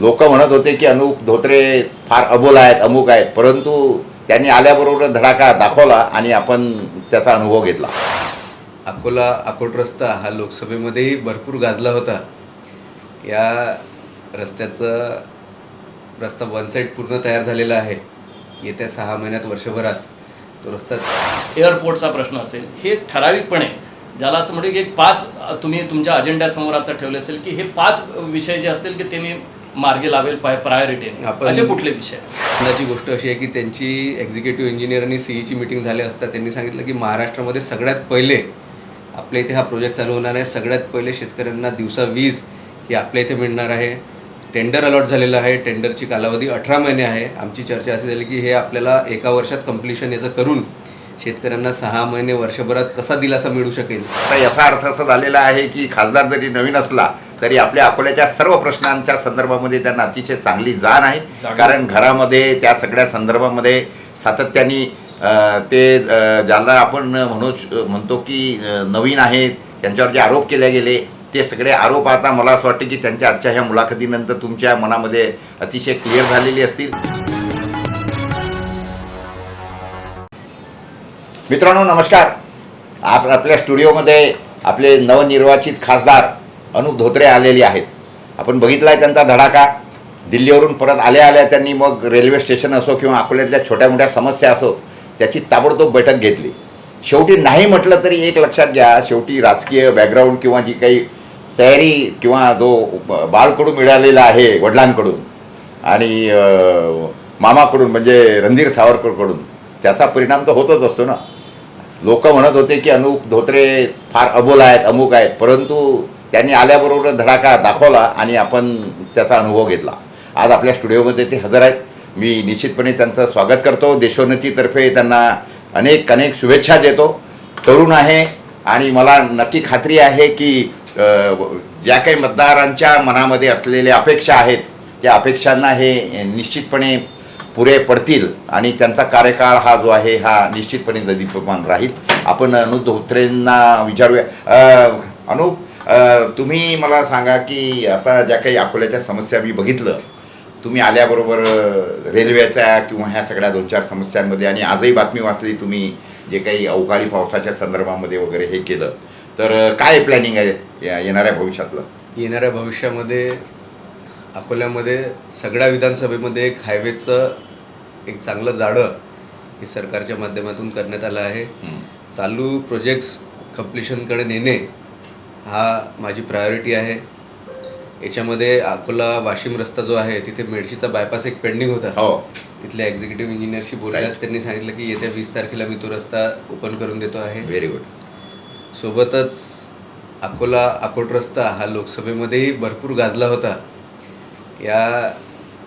लोक म्हणत होते की अनुप धोत्रे फार अबोल आहेत अमुक आहेत. परंतु त्यांनी आल्याबरोबर धडाका दाखवला आणि आपण त्याचा अनुभव घेतला. अकोला अकोट रस्ता हा लोकसभेमध्येही भरपूर गाजला होता. या रस्त्याचं रस्ता वन साईड पूर्ण तयार झालेला आहे. येत्या सहा महिन्यात वर्षभरात तो रस्ता एअरपोर्टचा प्रश्न असेल. हे ठराविकपणे ज्याला असं म्हणतो की एक पाच तुम्ही तुमच्या अजेंड्यासमोर आता ठेवले असेल की हे पाच विषय जे असतील की ते मी मार्गी लावेल प्रायोरिटीने आपण- असे कुठले विषय? आनंदाची गोष्ट अशी आहे की त्यांची एक्झिक्युटिव्ह इंजिनियर आणि सीईची मीटिंग झाली असता त्यांनी सांगितलं की महाराष्ट्रामध्ये सगळ्यात पहिले आपल्या इथे हा प्रोजेक्ट चालू होणार आहे. सगळ्यात पहिले शेतकऱ्यांना दिवसा वीज ही आपल्या इथे मिळणार आहे. टेंडर अलॉट झालेलं आहे. टेंडरची कालावधी अठरा महिने आहे. आमची चर्चा अशी झाली की हे आपल्याला एका वर्षात कम्प्लिशन याचं करून शेतकऱ्यांना सहा महिने वर्षभरात कसा दिलासा मिळू शकेल? आता याचा अर्थ असा झालेला आहे की खासदार जरी नवीन असला तरी आपल्या अकोल्याच्या सर्व प्रश्नांच्या संदर्भामध्ये त्यांना अतिशय चांगली जाण आहे. कारण घरामध्ये त्या सगळ्या संदर्भामध्ये सातत्याने ते ज्याला आपण म्हणू म्हणतो की नवीन आहेत त्यांच्यावर जे आरोप केले गेले ते सगळे आरोप आता मला असं वाटतं की त्यांच्या आजच्या ह्या मुलाखतीनंतर तुमच्या मनामध्ये अतिशय क्लिअर झालेली असतील. मित्रांनो नमस्कार. आप आपल्या स्टुडिओमध्ये आपले नवनिर्वाचित खासदार अनुप धोत्रे आलेली आहेत. आपण बघितला आहे त्यांचा धडाका. दिल्लीवरून परत आल्या आल्या त्यांनी मग रेल्वे स्टेशन असो किंवा अकोल्यातल्या छोट्या मोठ्या समस्या असो त्याची ताबडतोब बैठक घेतली. शेवटी नाही म्हटलं तरी एक लक्षात घ्या शेवटी राजकीय बॅकग्राऊंड किंवा जी काही तयारी किंवा जो बाळकडून मिळालेला आहे वडिलांकडून आणि मामाकडून म्हणजे रणधीर सावरकरकडून त्याचा परिणाम तर होतच असतो ना. लोक म्हणत होते की अनुप धोत्रे फार अबोल आहेत अमुक आहेत परंतु त्यांनी आल्याबरोबर धडाका दाखवला आणि आपण त्याचा अनुभव घेतला. आज आपल्या स्टुडिओमध्ये ते हजर आहेत. मी निश्चितपणे त्यांचं स्वागत करतो. देशोन्नतीतर्फे त्यांना अनेक अनेक शुभेच्छा देतो. तरुण आहे आणि मला नक्की खात्री आहे की ज्या काही मतदारांच्या मनामध्ये असलेल्या अपेक्षा आहेत त्या अपेक्षांना हे निश्चितपणे पुरे पडतील आणि त्यांचा कार्यकाळ हा जो आहे हा निश्चितपणे दीपमान राहील. आपण अनुप धोत्रेंना विचारूया. अनुप तुम्ही मला सांगा की आता ज्या काही अकोल्याच्या समस्या मी बघितलं तुम्ही आल्याबरोबर रेल्वेच्या किंवा ह्या सगळ्या दोन चार समस्यांमध्ये आणि आजही बातमी वाचली तुम्ही जे काही अवकाळी पावसाच्या संदर्भामध्ये वगैरे हे केलं तर काय प्लॅनिंग आहे या- येणाऱ्या भविष्यातलं? येणाऱ्या भविष्यामध्ये अकोल्यामध्ये सगळ्या विधानसभेमध्ये एक हायवेचं एक चांगलं जाळं हे सरकारच्या माध्यमातून करण्यात आलं आहे. चालू प्रोजेक्ट्स कम्प्लिशनकडे नेणे हा माझी प्रायोरिटी आहे. याच्यामध्ये अकोला वाशिम रस्ता जो आहे तिथे मेडशीचा बायपास एक पेंडिंग होता. हो. तिथल्या एक्झिक्युटिव्ह इंजिनियरशी बोलल्यास. त्यांनी सांगितलं की येत्या वीस तारखेला मी तो रस्ता ओपन करून देतो आहे. व्हेरी गुड सोबतच अकोला अकोट रस्ता हा लोकसभेमध्येही भरपूर गाजला होता. या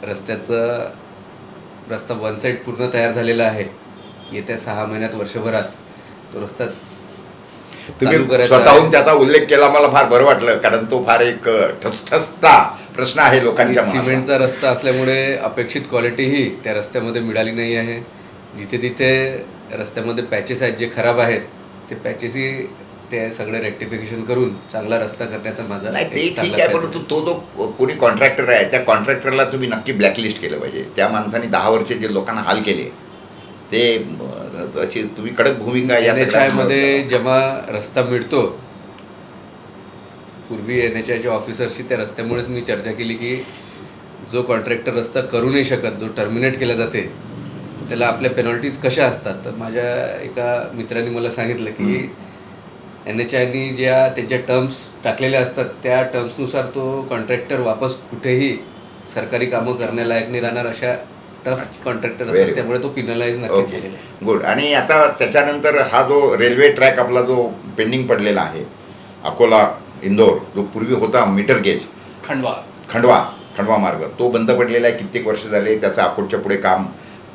रस्त्याचं रस्ता वन साईड पूर्ण तयार झालेला आहे. येत्या सहा महिन्यात वर्षभरात तो रस्ता तुम्ही स्वतःहून. त्याचा उल्लेख केला मला फार बरं वाटलं कारण तो फार एक ठसठसता प्रश्न आहे लोकांच्या. सिमेंटचा रस्ता असल्यामुळे अपेक्षित क्वालिटीही त्या रस्त्यामध्ये मिळाली नाही आहे जिथे तिथे रस्त्यामध्ये पॅचेस आहेत जे खराब आहेत ते पॅचेसही ते सगळे रेक्टिफिकेशन करून चांगला रस्ता करण्याचा माझा नाही ते ठीक आहे परंतु तो जो कोणी कॉन्ट्रॅक्टर आहे त्या कॉन्ट्रॅक्टरला तुम्ही नक्की ब्लॅकलिस्ट केलं पाहिजे त्या माणसाने दहा वर्षे जे लोकांना हाल केले ते अशी तुम्ही कडक भूमिका या एन एच सगळ्या मध्ये जेव्हा रस्ता मिळतो पूर्वी एन एच आयच्या ऑफिसरशी त्या रस्त्यामुळेच मी चर्चा केली की जो कॉन्ट्रॅक्टर रस्ता करू नाही शकत जो टर्मिनेट केला जाते त्याला आपल्या पेनॉल्टीज कशा असतात? तर माझ्या एका मित्राने मला सांगितलं की एन एच आयनी ज्या त्यांच्या टर्म्स टाकलेल्या असतात त्या टर्म्सनुसार तो कॉन्ट्रॅक्टर वापस कुठेही सरकारी कामं करण्यालायक नाही राहणार अशा टफ कॉन्ट्रॅक्टर Very असतात good. त्यामुळे तो पिनलाइज नक्की ओके केलेला आहे. गुड आणि आता त्याच्यानंतर हा जो रेल्वे ट्रॅक आपला जो पेंडिंग पडलेला आहे अकोला इंदोर जो पूर्वी होता मीटर गेज खंडवा. खंडवा खंडवा मार्ग. तो बंद पडलेला आहे कित्येक वर्ष झाले त्याचं अकोटच्या पुढे काम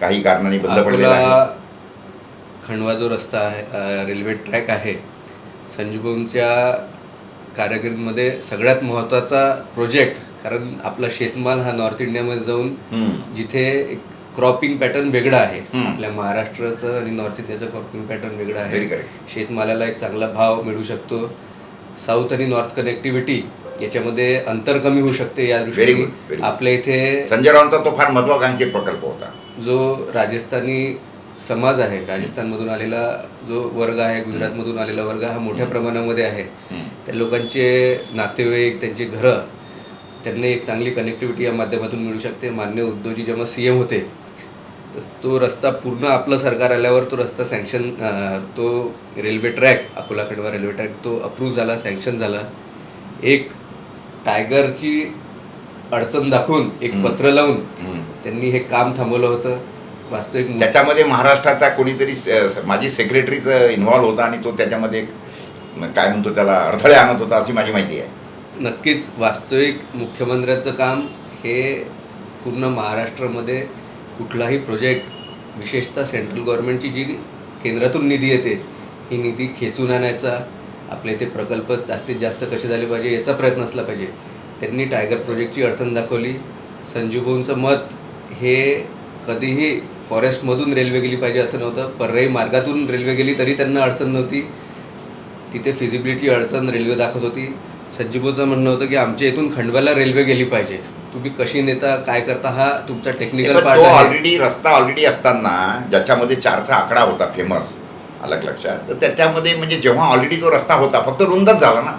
काही कारणाने बंद पडलेलं आहे. अकोला खंडवा जो रस्ता आहे अ, रेल्वे ट्रॅक आहे संजीवनच्या कारकिर्दीमध्ये सगळ्यात महत्त्वाचा प्रोजेक्ट कारण आपला शेतमाल हा नॉर्थ इंडियामध्ये जाऊन. जिथे एक क्रॉपिंग पॅटर्न वेगळा आहे. आपल्या महाराष्ट्राचं आणि नॉर्थ इंडियाचं क्रॉपिंग पॅटर्न वेगळं आहे. शेतमालाला एक चांगला भाव मिळू शकतो साऊथ आणि नॉर्थ कनेक्टिव्हिटी याच्यामध्ये अंतर कमी होऊ शकते या दृष्टीने. आपल्या इथे संजय रावांचा तो फार महत्वाकांक्षी प्रकल्प होता जो राजस्थानी समाज आहे राजस्थानमधून आलेला जो वर्ग आहे गुजरातमधून आलेला वर्ग हा मोठ्या प्रमाणामध्ये आहे. त्या लोकांचे नातेवाईक त्यांची घरं त्यांना एक चांगली कनेक्टिव्हिटी या माध्यमातून मिळू शकते मान्य उद्धवजी जेव्हा सी एम होते तर तो रस्ता पूर्ण आपलं सरकार आल्यावर तो रस्ता सँक्शन तो railway track Akola Khandwa railway track तो अप्रूव्ह झाला सँक्शन झाला एक टायगरची अडचण दाखवून एक. पत्र लावून. त्यांनी हे काम थांबवलं होतं वास्तविक त्याच्यामध्ये महाराष्ट्राचा कोणीतरी माझी सेक्रेटरीच इन्व्हॉल्व्ह होता आणि तो त्याच्यामध्ये काय म्हणतो त्याला अडथळे आणत होता अशी माझी माहिती आहे नक्कीच वास्तविक मुख्यमंत्र्यांचं काम हे पूर्ण महाराष्ट्रामध्ये कुठलाही प्रोजेक्ट विशेषतः सेंट्रल गव्हर्नमेंटची जी केंद्रातून निधी येते ही निधी खेचून आणायचा आपल्या इथे प्रकल्प जास्तीत जास्त कसे झाले पाहिजे याचा प्रयत्न असला पाहिजे. त्यांनी टायगर प्रोजेक्टची अडचण दाखवली. संजीवभाऊंचं मत हे कधीही फॉरेस्टमधून रेल्वे गेली पाहिजे असं नव्हतं. पर्यायी मार्गातून रेल्वे गेली तरी त्यांना अडचण नव्हती. तिथे फिजिबिलिटी अडचण रेल्वे दाखवत होती. संजीवचं म्हणणं होतं की आमच्या इथून खंडव्याला रेल्वे गेली पाहिजे. तुम्ही कशी नेता काय करता हा तुमचा टेक्निकल पार्ट ऑलरेडी रस्ता ऑलरेडी असताना ज्याच्यामध्ये चारचा आकडा होता फेमस अलग लक्षात तर त्याच्यामध्ये म्हणजे जेव्हा ऑलरेडी तो रस्ता होता फक्त रुंदच झाला ना.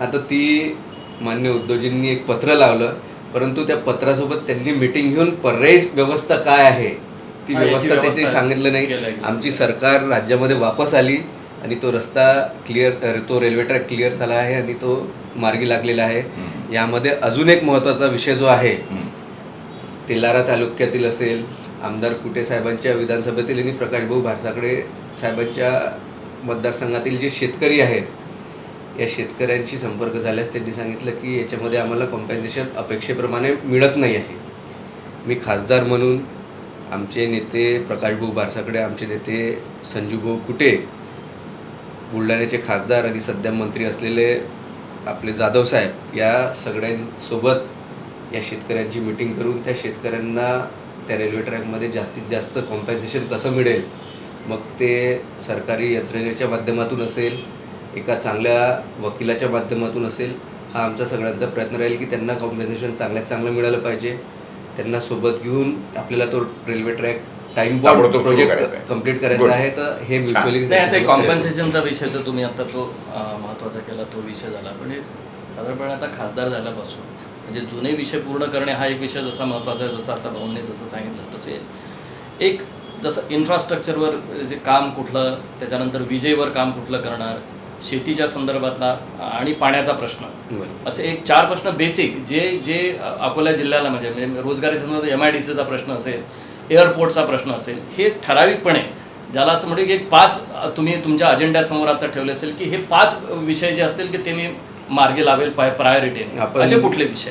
आता ती मान्य उद्योजींनी एक पत्र लावलं परंतु त्या पत्रासोबत त्यांनी मिटिंग घेऊन पर्यायी व्यवस्था काय आहे ती व्यवस्था त्यांनी व्यवस्था सांगितलं नाही. आमची सरकार राज्यामध्ये वापस आली आणि तो रस्ता क्लिअर तो रेल्वे ट्रॅक क्लिअर झाला आहे आणि तो मार्गी लागलेला आहे. यामध्ये अजून एक महत्त्वाचा विषय जो आहे. तेलारा तालुक्यातील असेल आमदार कुटे साहेबांच्या विधानसभेतील आणि प्रकाशभाऊ भारसाकडे साहेबांच्या मतदारसंघातील जे शेतकरी आहेत या शेतकऱ्यांशी संपर्क झाल्यास त्यांनी सांगितलं की याच्यामध्ये आम्हाला कॉम्पेन्सेशन अपेक्षेप्रमाणे मिळत नाही आहे मी खासदार म्हणून आमचे नेते प्रकाशभाऊ भारसाकडे आमचे नेते संजूभाऊ कुटे बुलढाण्याचे खासदार आणि सध्या मंत्री असलेले आपले जाधव साहेब या सगळ्यांसोबत या शेतकऱ्यांची मिटिंग करून त्या शेतकऱ्यांना त्या रेल्वे ट्रॅकमध्ये जास्तीत जास्त कॉम्पन्सेशन कसं मिळेल? मग ते सरकारी यंत्रणेच्या माध्यमातून असेल एका चांगल्या वकिलाच्या माध्यमातून असेल हा आमचा सगळ्यांचा प्रयत्न राहील की त्यांना कॉम्पन्सेशन चांगल्यात चांगलं मिळालं पाहिजे. त्यांना सोबत घेऊन आपल्याला तो railway track time bond project आहे. कंप्लीट करायचा. आहे तर हे म्युच्युअली कॉम्पन्सेशनचा विषय तर तुम्ही आता तो अं, महत्त्वाचा केला तो विषय झाला पण हे साधारणपणे आता खासदार झाल्यापासून म्हणजे जुने विषय पूर्ण करणे हा एक विषय जसा महत्त्वाचा आहे जसं आता भाऊंनी जसं सांगितलं तसे एक जसं इन्फ्रास्ट्रक्चरवर जे काम कुठलं त्याच्यानंतर विजेवर काम कुठलं करणार शेतीच्या संदर्भातला आणि पाण्याचा प्रश्न असे एक चार प्रश्न बेसिक जे जे अकोला जिल्ह्याला म्हणजे म्हणजे रोजगारी संदर्भात एम आय डी सीचा प्रश्न असेल एअरपोर्टचा प्रश्न असेल हे ठराविकपणे ज्याला असं म्हणू की एक पाच तुम्ही तुमच्या अजेंड्यासमोर आता ठेवले असेल की हे पाच विषय जे असतील की ते मी मार्गी लावेल प्रायोरिटीने आपण- असे कुठले विषय?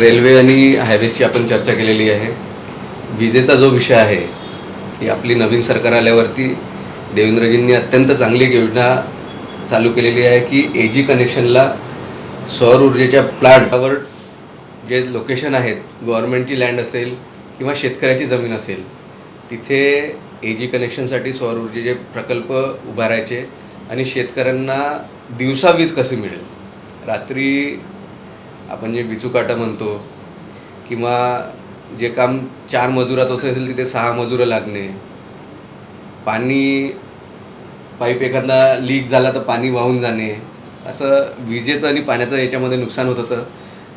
रेल्वे आणि हायवेजची आपण चर्चा केलेली आहे. विजेचा जो विषय आहे ही आपली नवीन सरकार आल्यावरती देवेंद्रजींनी अत्यंत चांगली एक योजना चालू केलेली आहे की ए जी कनेक्शनला सौर ऊर्जेच्या प्लांटवर जे लोकेशन आहेत गव्हर्नमेंटची लँड असेल किंवा शेतकऱ्याची जमीन असेल तिथे ए जी कनेक्शनसाठी सौर ऊर्जेचे प्रकल्प उभारायचे आणि शेतकऱ्यांना दिवसा वीज कशी मिळेल? रात्री आपण जे विचूकाटा म्हणतो किंवा जे काम चार मजुरात होत असेल तिथे सहा मजुरं लागणे पाणी पाईप एखादा लीक झाला तर पाणी वाहून जाणे असं विजेचं आणि पाण्याचं याच्यामध्ये नुकसान होत होतं.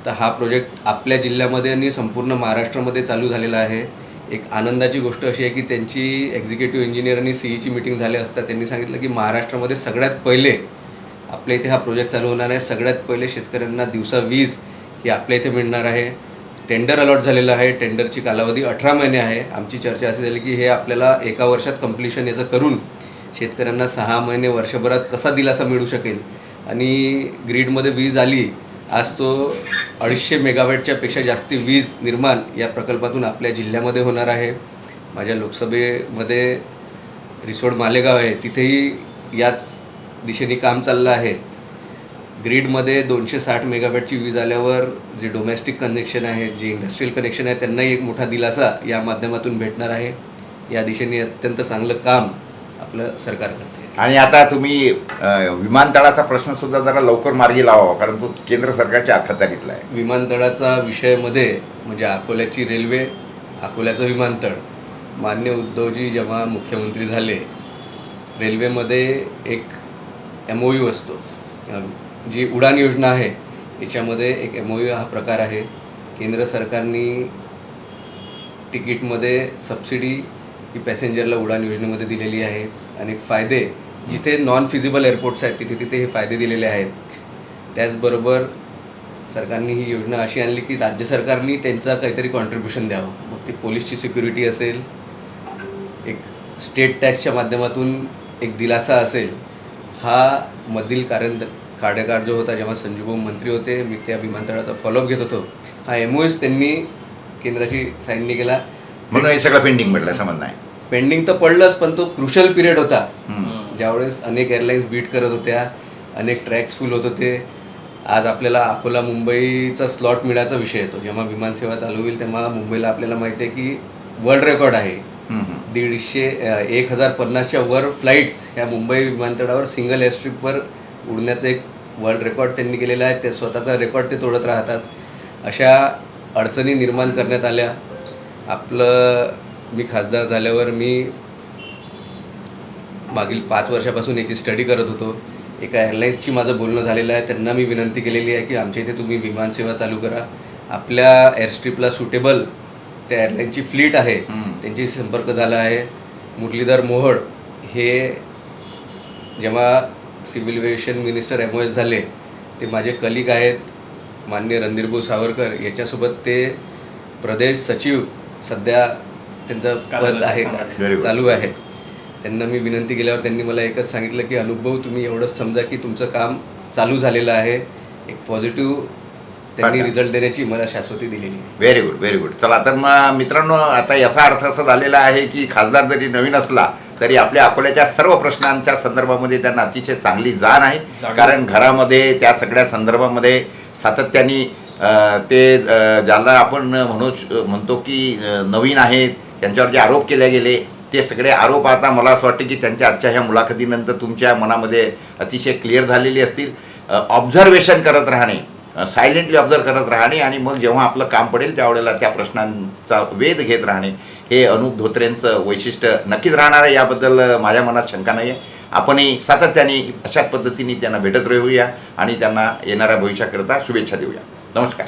तर हा प्रोजेक्ट आपल्या जिल्ह्यामध्ये आणि संपूर्ण महाराष्ट्रामध्ये चालू झालेला आहे. एक आनंदाची गोष्ट अशी आहे की त्यांची एक्झिक्युटिव्ह इंजिनियर आणि सीईची मिटिंग झाली असता त्यांनी सांगितलं की महाराष्ट्रामध्ये सगळ्यात पहिले आपल्या इथे हा प्रोजेक्ट चालू होणार आहे. सगळ्यात पहिले शेतकऱ्यांना दिवसा वीज ही आपल्या इथे मिळणार आहे. टेंडर अलॉट झालेलं आहे. टेंडरची कालावधी अठरा महिने आहे. आमची चर्चा अशी झाली की हे आपल्याला एका वर्षात कम्प्लिशन याचं करून शेतकऱ्यांना सहा महिने वर्षभरात कसा दिलासा मिळू शकेल? आणि ग्रीडमध्ये वीज आली आज तो अडीचशे मेगावॅटच्या पेक्षा जास्ती वीज निर्माण या प्रकल्पातून आपल्या जिल्ह्यामध्ये होणार आहे. माझ्या लोकसभेमध्ये रिसोड मालेगाव आहे तिथेही याच दिशेने काम चाललं आहे. ग्रीडमध्ये दोनशे साठ मेगावॅटची वीज आल्यावर जे डोमेस्टिक कनेक्शन आहे जे इंडस्ट्रीयल कनेक्शन आहे त्यांनाही एक मोठा दिलासा या माध्यमातून भेटणार आहे. या दिशेने अत्यंत चांगलं काम आपलं सरकार करतं आणि आता तुम्ही विमानतळाचा प्रश्न सुद्धा जरा लवकर मार्गी लावावा कारण तो केंद्र सरकारच्या अखत्यारीतला आहे. विमानतळाचा विषयमध्ये म्हणजे अकोल्याची रेल्वे अकोल्याचं विमानतळ मान्य उद्धवजी जेव्हा मुख्यमंत्री झाले रेल्वेमध्ये एक एम ओ यू असतो. जी उडान योजना आहे याच्यामध्ये एक एम ओ यू हा प्रकार आहे. केंद्र सरकारने तिकीटमध्ये सबसिडी ही पॅसेंजरला उडान योजनेमध्ये दिलेली आहे. अनेक फायदे जिथे नॉन फिजिबल एअरपोर्ट्स आहेत तिथे तिथे हे फायदे दिलेले आहेत. त्याचबरोबर सरकारने ही योजना अशी आणली की राज्य सरकारने त्यांचा काहीतरी कॉन्ट्रीब्युशन द्यावं. मग ती पोलीसची सिक्युरिटी असेल एक स्टेट टॅक्सच्या माध्यमातून एक दिलासा असेल हा मधील कारण कार्यकाळ जो होता जेव्हा संजूभाऊ मंत्री होते मी त्या विमानतळाचा फॉलोअप घेत होतो. हा एम त्यांनी केंद्राची साईन नाही केला. म्हणून हे सगळं पेंडिंग म्हटलं समज नाही पेंडिंग तर पडलंच पण तो क्रुशल पिरियड होता. ज्यावेळेस अनेक एअरलाईन्स बीट करत होत्या अनेक ट्रॅक्स फुल होत होते आज आपल्याला अकोला मुंबईचा स्लॉट मिळायचा विषय येतो. जेव्हा विमानसेवा चालू होईल तेव्हा मुंबईला आपल्याला माहिती आहे की वर्ल्ड रेकॉर्ड आहे. दीडशे एक हजार पन्नासच्या वर फ्लाईट्स ह्या मुंबई विमानतळावर सिंगल एअरस्ट्रिपवर उडण्याचं एक वर्ल्ड रेकॉर्ड त्यांनी केलेला आहे. ते स्वतःचा रेकॉर्ड ते तोडत राहतात. अशा अडचणी निर्माण करण्यात आल्या. आपलं मी खासदार झाल्यावर मी मागील पाच वर्षापासून याची स्टडी करत होतो. एका एअरलाईन्सची माझं बोलणं झालेलं आहे. त्यांना मी विनंती केलेली आहे की आमच्या इथे तुम्ही विमानसेवा चालू करा. आपल्या एअरस्ट्रिपला सुटेबल त्या एअरलाईनची फ्लीट आहे. त्यांच्याशी संपर्क झाला आहे. मुरलीधर मोहोळ हे जेव्हा civil aviation minister M O S झाले ते माझे कलिग आहेत. मान्य रणधीरभाऊ सावरकर याच्यासोबत ते प्रदेश सचिव सध्या त्यांचं पद आहे. चालू आहे. त्यांना मी विनंती केल्यावर त्यांनी मला एकच सांगितलं की अनुभव तुम्ही एवढंच समजा की तुमचं काम चालू झालेलं आहे एक पॉझिटिव्ह त्यांनी. रिझल्ट देण्याची मला शाश्वती दिलेली आहे व्हेरी गुड व्हेरी गुड चला तर मग मित्रांनो आता याचा अर्थ असा झालेला आहे की खासदार जरी नवीन असला तरी आपल्या अकोल्याच्या सर्व प्रश्नांच्या संदर्भामध्ये त्यांना अतिशय चांगली जाण आहे. कारण घरामध्ये त्या सगळ्या संदर्भामध्ये सातत्याने ते ज्याला आपण म्हणू श- म्हणतो की नवीन आहेत त्यांच्यावर जे आरोप केले गेले ते सगळे आरोप आता मला असं वाटतं की त्यांच्या आजच्या ह्या मुलाखतीनंतर तुमच्या मनामध्ये अतिशय क्लिअर झालेली असतील. ऑब्झर्वेशन करत राहणे सायलेंटली ऑब्झर्व करत राहणे आणि मग जेव्हा आपलं काम पडेल त्यावेळेला त्या प्रश्नांचा वेध घेत राहणे हे अनुप धोत्रेंचं वैशिष्ट्य नक्कीच राहणार आहे. याबद्दल माझ्या मनात शंका नाही आहे आपणही सातत्याने अशाच पद्धतीने त्यांना भेटत राहूया आणि त्यांना येणाऱ्या भविष्याकरता शुभेच्छा देऊया. नमस्कार.